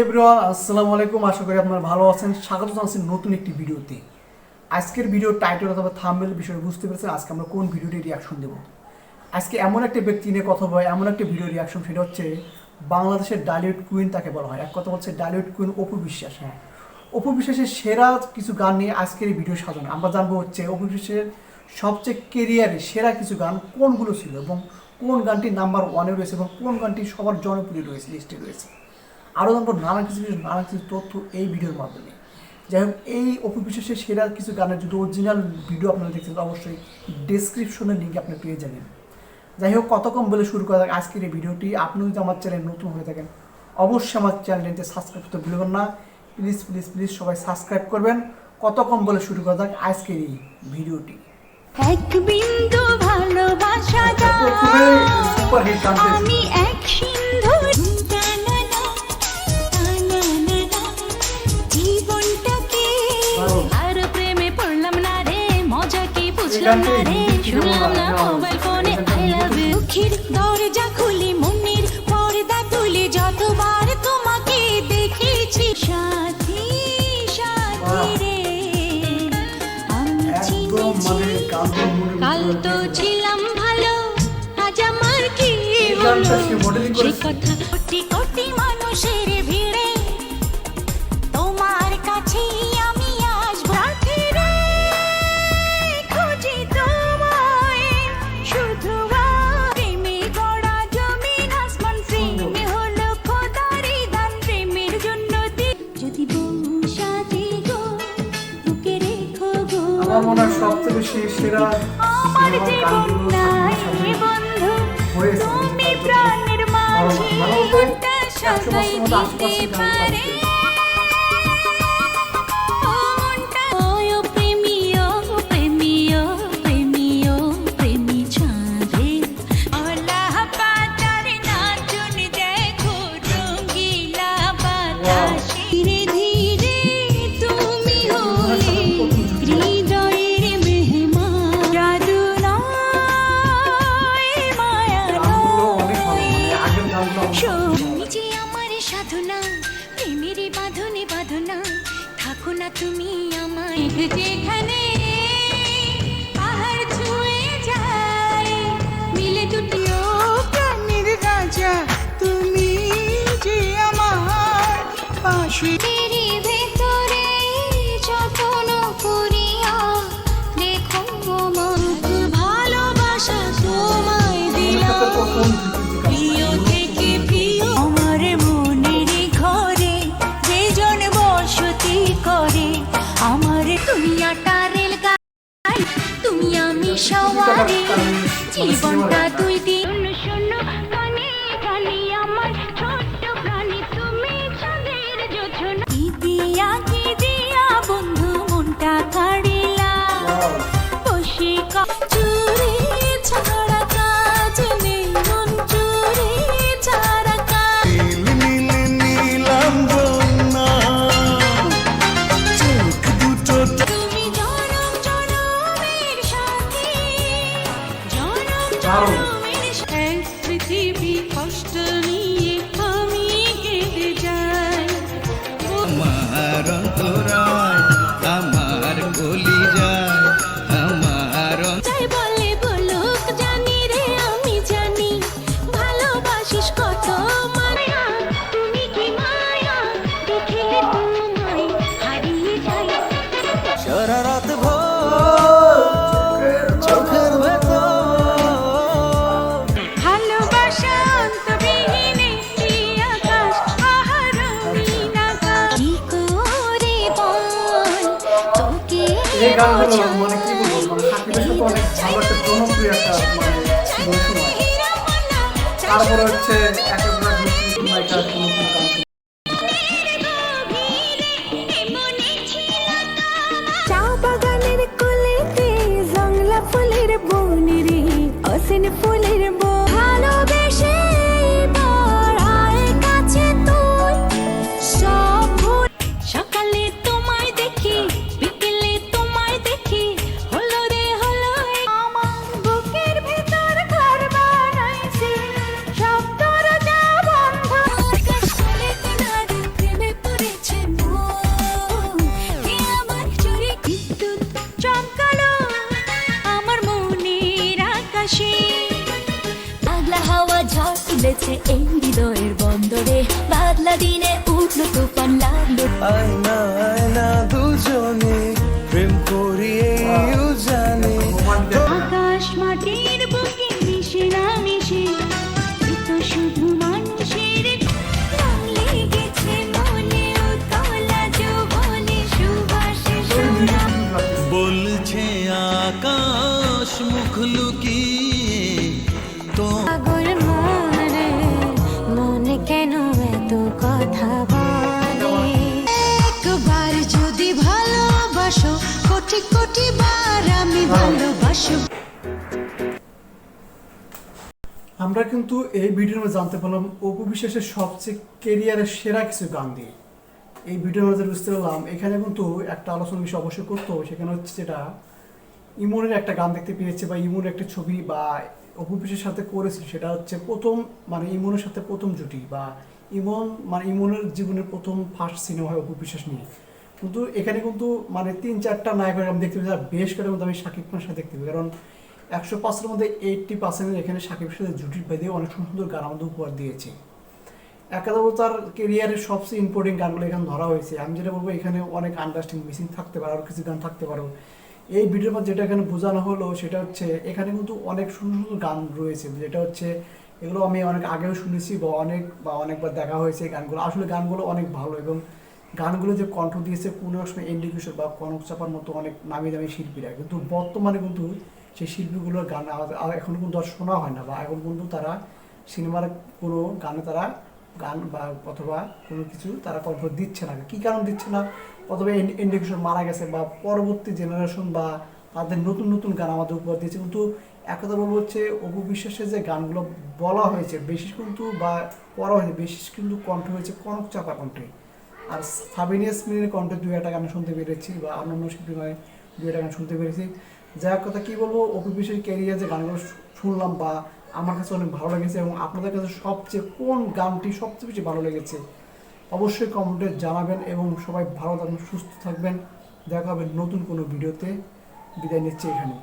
Everyone আসসালামু আলাইকুম। আশা করি আপনারা ভালো আছেন। স্বাগত জানাচ্ছি নতুন একটি ভিডিওতে। আজকের ভিডিও টাইটেল অথবা থাম্বনেল বিষয়ে বুঝতে পেরেছেন আজকে আমরা কোন ভিডিওটি রিয়াকশন দেব। আজকে এমন একটা ব্যক্তি নিয়ে কথা বলে এমন একটা ভিডিও রিয়াকশন সেটা হচ্ছে বাংলাদেশের ডালিউড কুইন তাকে বলা হয়। এক কথা বলছে ডালিউড কুইন অপু বিশ্বাস হ্যাঁ। অপু বিশ্বাসের সেরা কিছু গান নিয়ে আজকের এই ভিডিও সাজানো। আমরা জানব হচ্ছে অপু বিশ্বাসের সবচেয়ে কেরিয়ারে সেরা কিছু গান কোনগুলো ছিল এবং কোন গানটি নাম্বার ওয়ানে রয়েছে এবং কোন গানটি সবার জনপ্রিয় রয়েছে লিস্টে রয়েছে। আরও জানব নানা কিছু কিছু নানা কিছু তথ্য এই ভিডিওর মাধ্যমে। যাই হোক এই অপু বিশ্বাসের সেরা কিছু গানের যদি অরিজিনাল ভিডিও আপনারা দেখছেন অবশ্যই ডিসক্রিপশনের লিঙ্ক আপনি পেয়ে যাবেন। যাই হোক কত কম বলে শুরু করা যাক আজকের এই ভিডিওটি আপনি যদি আমার চ্যানেল নতুন হয়ে থাকেন অবশ্যই আমার চ্যানেলটিতে সাবস্ক্রাইব করতে ভুলবেন না। প্লিজ প্লিজ প্লিজ সবাই সাবস্ক্রাইব করবেন। কত কম বলে শুরু করা যাক আজকের এই ভিডিওটি এক বিন্দু ভালোবাসা। আমি এক শুনলাম না, না মোবাইল ফোনে আই লাভ ইউ খির দরজা খুলি মনির পর্দা তুলে যতবার তোমাকে দেখেছি। সাথী সাথী রে আমি একদম মানে কাল তো ছিলাম ভালো আজ আমার কি হলো? সে। কথা কোটি কোটি মানুষের ভিড়ে মনে সেই সেরা আমার জীবন নাই বন্ধু তুমি প্রাণের মাঝে সাজাই দিতে পারে। তুমি আমি সবারে জীবনটা দুই দিন দারুণ। এই গানগুলো মানে কি বলব মানে সাকিবের সাথে অনেক ভালো মানে ফুলের বনেরে অসিন ফুলের হয়েছে এই হৃদয়ের বন্দরে। বাদলা দিনে উঠল তুফান লাগল আয়না আয়না দুজনে প্রেম করিয়ে জানে কথা বলে। একবার যদি ভালোবাসো কোটি কোটি বার আমি ভালোবাসো আমরা কিন্তু এই ভিডিওর মধ্যে জানতে পারলাম অপু বিশ্বাসের সবচেয়ে কেরিয়ারের সেরা কিছু গান দিয়ে। এই ভিডিওর মধ্যে বুঝতে পারলাম এখানে কিন্তু একটা আলোচনা বিষয় অবশ্যই করতো সেখানে হচ্ছে যেটা ইমনের একটা গান দেখতে পেয়েছে বা ইমনের একটা ছবি বা অপু বিশ্বাসের সাথে করেছিল সেটা হচ্ছে প্রথম মানে ইমনের সাথে প্রথম জুটি বা ইমন মানে ইমনের জীবনের প্রথম ফার্স্ট সিনেমা হয় অপু বিশ্বাস নিয়ে। কিন্তু এখানে কিন্তু মানে তিন চারটা নায়কের আমি দেখতে যারা বেশ করে আমি শাকিব খানের সাথে দেখতে পাই কারণ একশো পাঁচের মধ্যে এইটটি পার্সেন্ট এখানে শাকিবের সাথে জুটির বেঁধে অনেক সুন্দর গান আমাদের উপহার দিয়েছে। একাদব তার কেরিয়ারের সবচেয়ে ইম্পর্টেন্ট গানগুলো এখানে ধরা হয়েছে। আমি যেটা বলব, এখানে অনেক আন্ডারস্ট্যান্ডিং মিসিং থাকতে পারে আরও কিছু গান থাকতে পারো। এই ভিডিওর মধ্যে যেটা এখানে বোঝানো হলো সেটা হচ্ছে, এখানে কিন্তু অনেক সুন্দর সুন্দর গান রয়েছে। যেটা হচ্ছে, এগুলো আমি অনেক আগেও শুনেছি বা অনেক বা অনেকবার দেখা হয়েছে গানগুলো। আসলে গানগুলো অনেক ভালো এবং গানগুলো যে কণ্ঠ দিয়েছে কোনো সময় এন্ডি কিশোর বা কনক চাপার মতো অনেক নামি দামি শিল্পীরা। কিন্তু বর্তমানে কিন্তু সেই শিল্পীগুলোর গান এখন কিন্তু আর শোনা হয় না বা এখন কিন্তু তারা সিনেমার কোনো গানে তারা গান বা অথবা কোনো কিছু তারা কণ্ঠ দিচ্ছে না। কী কারণ দিচ্ছে না? অথবা এন্ডি কিশোর মারা গেছে বা পরবর্তী জেনারেশন বা তাদের নতুন নতুন গান আমাদের উপর দিয়েছে। কিন্তু একথা বলব হচ্ছে, অপু বিশ্বাসের যে গানগুলো বলা হয়েছে, বেশি কিন্তু বা পড়া হয়েছে বেশি কিন্তু কণ্ঠ হয়েছে কনক চাপা কণ্ঠে। আর সাবিনিয়াস মিনের কণ্ঠে দু একটা গান শুনতে পেরেছি বা অন্যান্য শিল্পী গানে দু একটা গান শুনতে পেরেছি। যা এক কথা কী বলব, অপু বিশ্বাসের ক্যারিয়ার যে গানগুলো শুনলাম বা আমার কাছে অনেক ভালো লেগেছে এবং আপনাদের কাছে সবচেয়ে কোন গানটি সবচেয়ে বেশি ভালো লেগেছে অবশ্যই কমেন্টে জানাবেন এবং সবাই ভালো থাকবেন, সুস্থ থাকবেন। দেখা হবে নতুন কোনো ভিডিওতে। বিদায় নিচ্ছে এখানে